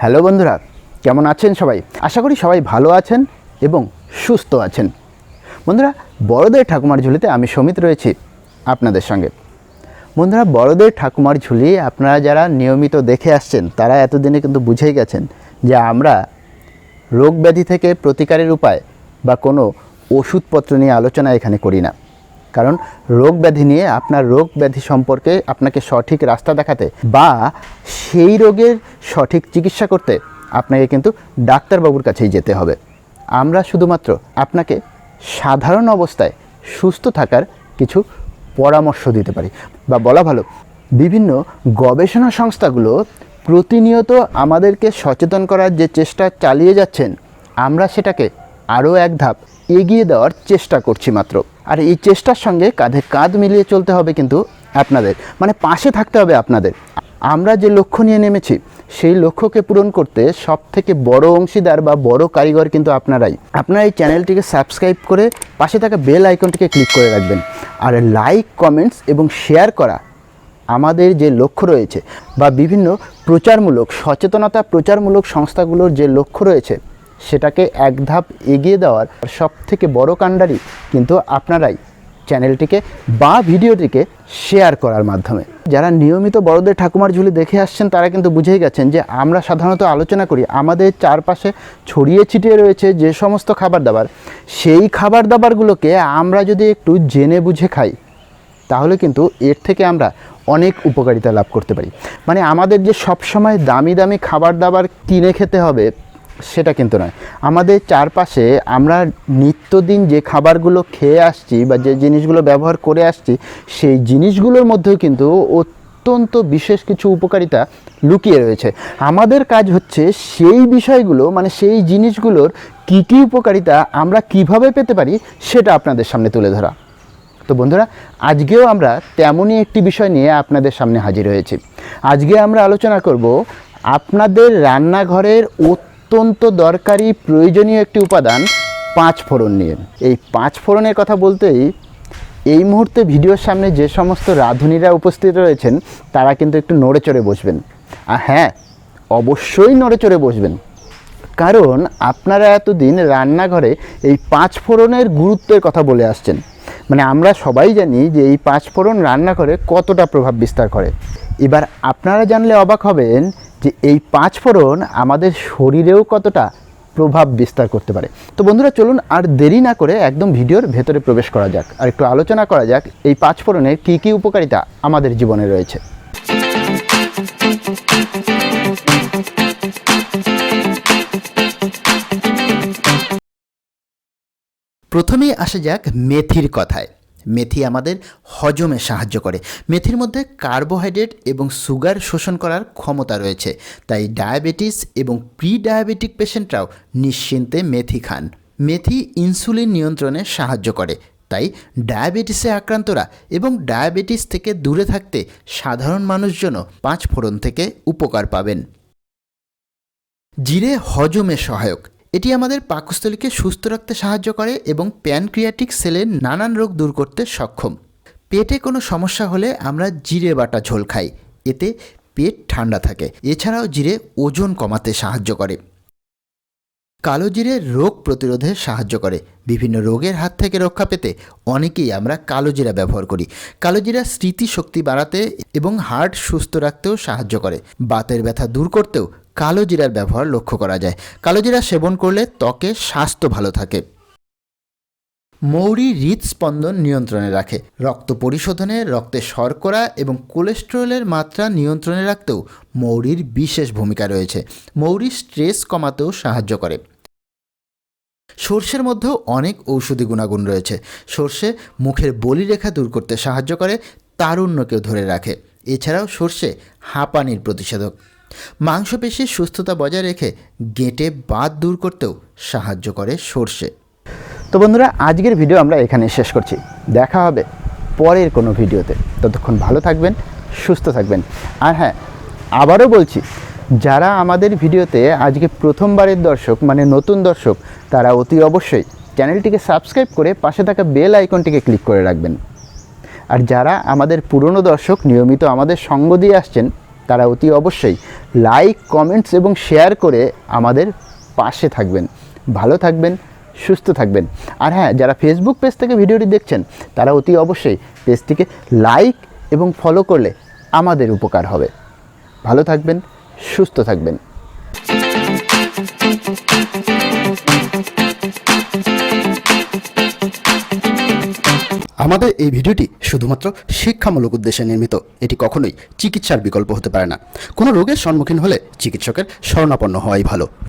Hello বন্ধুরা, কেমন আছেন সবাই? আশা করি সবাই ভালো আছেন এবং সুস্থ আছেন। বন্ধুরা, বড়দের ঠাকুমার ঝুলিতে আমি সমিত রয়েছি আপনাদের সঙ্গে। বন্ধুরা, বড়দের ঠাকুমার ঝুলি আপনারা যারা নিয়মিত দেখে আসছেন, তারা এতদিনে কিন্তু বুঝেই গেছেন যে আমরা রোগ ব্যাধি থেকে প্রতিকারের উপায় বা কোনো ওষুধপত্র নিয়ে আলোচনা এখানে করি না। কারণ রোগ ব্যাধি নিয়ে আপনার রোগ ব্যাধি সম্পর্কে আপনাকে সঠিক রাস্তা দেখাতে বা সেই রোগের সঠিক চিকিৎসা করতে আপনাকে কিন্তু ডাক্তারবাবুর কাছেই যেতে হবে। আমরা শুধুমাত্র আপনাকে সাধারণ অবস্থায় সুস্থ থাকার কিছু পরামর্শ দিতে পারি বা বলা ভালো, বিভিন্ন গবেষণা সংস্থাগুলো প্রতিনিয়ত আমাদেরকে সচেতন করার যে চেষ্টা চালিয়ে যাচ্ছেন, আমরা সেটাকে আরও এক ধাপ এগিয়ে দেওয়ার চেষ্টা করছি মাত্র। আর এই চেষ্টার সঙ্গে কাঁধে কাঁধ মিলিয়ে চলতে হবে কিন্তু আপনাদের। মানে পাশে থাকতে হবে আপনাদের। আমরা যে লক্ষ্য নিয়ে নেমেছি, সেই লক্ষ্যকে পূরণ করতে সব থেকে বড় অংশীদার বা বড় কারিগর কিন্তু আপনারাই। আপনারা এই চ্যানেলটিকে সাবস্ক্রাইব করে পাশে থাকা বেল আইকনটিকে ক্লিক করে রাখবেন। আর লাইক, কমেন্টস এবং শেয়ার করা আমাদের যে লক্ষ্য রয়েছে বা বিভিন্ন প্রচারমূলক, সচেতনতা প্রচারমূলক সংস্থাগুলোর যে লক্ষ্য রয়েছে সেটাকে এক ধাপ এগিয়ে দেওয়ার সব থেকে বড় কাণ্ডারি কিন্তু আপনারাই চ্যানেলটিকে বা ভিডিওটিকে শেয়ার করার মাধ্যমে। যারা নিয়মিত বড়দের ঠাকুমার ঝুলি দেখে আসছেন, তারা কিন্তু বুঝেই গেছেন যে আমরা সাধারণত আলোচনা করি, আমাদের চারপাশে ছড়িয়ে ছিটিয়ে রয়েছে যে সমস্ত খাবার দাবার। সেই খাবার দাবারগুলোকে আমরা যদি একটু জেনে বুঝে খাই, তাহলে কিন্তু এর থেকে আমরা অনেক উপকারিতা লাভ করতে পারি। মানে আমাদের যে সবসময় দামি দামি খাবার দাবার কিনে খেতে হবে সেটা কিন্তু নয়। আমাদের চারপাশে আমরা নিত্যদিন যে খাবারগুলো খেয়ে আসছি বা যে জিনিসগুলো ব্যবহার করে আসছি, সেই জিনিসগুলোর মধ্যেও কিন্তু অত্যন্ত বিশেষ কিছু উপকারিতা লুকিয়ে রয়েছে। আমাদের কাজ হচ্ছে সেই বিষয়গুলো মানে সেই জিনিসগুলোর কী কী উপকারিতা আমরা কীভাবে পেতে পারি, সেটা আপনাদের সামনে তুলে ধরা। তো বন্ধুরা, আজকেও আমরা তেমনই একটি বিষয় নিয়ে আপনাদের সামনে হাজির হয়েছি। আজকে আমরা আলোচনা করব আপনাদের রান্নাঘরের অত্যন্ত দরকারি, প্রয়োজনীয় একটি উপাদান পাঁচ ফোড়ন নিয়ে। এই পাঁচ ফোড়নের কথা বলতেই এই মুহূর্তে ভিডিওর সামনে যে সমস্ত রাঁধুনিরা উপস্থিত রয়েছেন, তারা কিন্তু একটু নড়ে চড়ে বসবেন। আর হ্যাঁ অবশ্যই নড়ে চড়ে বসবেন। কারণ আপনারা এতদিন রান্নাঘরে এই পাঁচ ফোড়নের গুরুত্বের কথা বলে আসছেন। মানে আমরা সবাই জানি যে এই পাঁচ ফোড়ন রান্নাঘরে কতটা প্রভাব বিস্তার করে। এবার আপনারা জানলে অবাক হবেন যে এই পাঁচ ফোড়ন আমাদের শরীরেও কতটা প্রভাব বিস্তার করতে পারে। তো বন্ধুরা, চলুন আর দেরি না করে একদম ভিডিওর ভেতরে প্রবেশ করা যাক আর একটু আলোচনা করা যাক এই পাঁচ ফোড়নের কী কী উপকারিতা আমাদের জীবনে রয়েছে। প্রথমেই আসা যাক মেথির কথায়। মেথি আমাদের হজমে সাহায্য করে। মেথির মধ্যে কার্বোহাইড্রেট এবং সুগার শোষণ করার ক্ষমতা রয়েছে। তাই ডায়াবেটিস এবং প্রি ডায়াবেটিক পেশেন্টরাও নিশ্চিন্তে মেথি খান। মেথি ইনসুলিন নিয়ন্ত্রণে সাহায্য করে। তাই ডায়াবেটিসে আক্রান্তরা এবং ডায়াবেটিস থেকে দূরে থাকতে সাধারণ মানুষজনও পাঁচ ফোড়ন থেকে উপকার পাবেন। জিরে হজমে সহায়ক। এটি আমাদের পাকস্থলীকে সুস্থ রাখতে সাহায্য করে এবং প্যানক্রিয়াটিক সেলের নানান রোগ দূর করতে সক্ষম। পেটে কোনো সমস্যা হলে আমরা জিরে বাটা ঝোল খাই। এতে পেট ঠান্ডা থাকে। এছাড়াও জিরে ওজন কমাতে সাহায্য করে। কালো জিরে রোগ প্রতিরোধে সাহায্য করে। বিভিন্ন রোগের হাত থেকে রক্ষা পেতে অনেকেই আমরা কালো জিরা ব্যবহার করি। কালো জিরা স্মৃতিশক্তি বাড়াতে এবং হার্ট সুস্থ রাখতেও সাহায্য করে। বাতের ব্যথা দূর করতেও কালো জিরার ব্যবহার লক্ষ্য করা যায়। কালো জিরা সেবন করলে ত্বকে স্বাস্থ্য ভালো থাকে। মৌরি হৃদস্পন্দন নিয়ন্ত্রণে রাখে। রক্ত পরিশোধনে রক্তে শর্করা এবং কোলেস্টেরলের মাত্রা নিয়ন্ত্রণে রাখতেও মৌরির বিশেষ ভূমিকা রয়েছে। মৌরি স্ট্রেস কমাতেও সাহায্য করে। সর্ষের মধ্যেও অনেক ঔষধি গুণাগুণ রয়েছে। সর্ষে মুখের বলিরেখা দূর করতে সাহায্য করে, তারুণ্যকেও ধরে রাখে। এছাড়াও সর্ষে হাঁপানির প্রতিষেধক। মাংসপেশির সুস্থতা বজায় রেখে গেঁটে বাদ দূর করতেও সাহায্য করে সর্ষে। তো বন্ধুরা, আজকের ভিডিও আমরা এখানে শেষ করছি। দেখা হবে পরের কোনো ভিডিওতে। ততক্ষণ ভালো থাকবেন, সুস্থ থাকবেন। আর হ্যাঁ আবারও বলছি, যারা আমাদের ভিডিওতে আজকে প্রথমবারের দর্শক মানে নতুন দর্শক, তারা অতি অবশ্যই চ্যানেলটিকে সাবস্ক্রাইব করে পাশে থাকা বেল আইকনটিকে ক্লিক করে রাখবেন। আর যারা আমাদের পুরনো দর্শক, নিয়মিত আমাদের সঙ্গ দিয়ে আসছেন, তারা অতি অবশ্যই লাইক কমেন্টস এবং শেয়ার করে আমাদের পাশে থাকবেন। ভালো থাকবেন সুস্থ থাকবেন। আর হ্যাঁ যারা ফেসবুক পেজ থেকে ভিডিওটি দেখছেন, তারা অতি অবশ্যই পেজটিকে লাইক এবং ফলো করলে আমাদের উপকার হবে। ভালো থাকবেন, সুস্থ থাকবেন। আমাদের এই ভিডিওটি শুধুমাত্র শিক্ষামূলক উদ্দেশ্যে নির্মিত। এটি কখনোই চিকিৎসার বিকল্প হতে পারে না। কোনো রোগের সম্মুখীন হলে চিকিৎসকের শরণাপন্ন হওয়াই ভালো।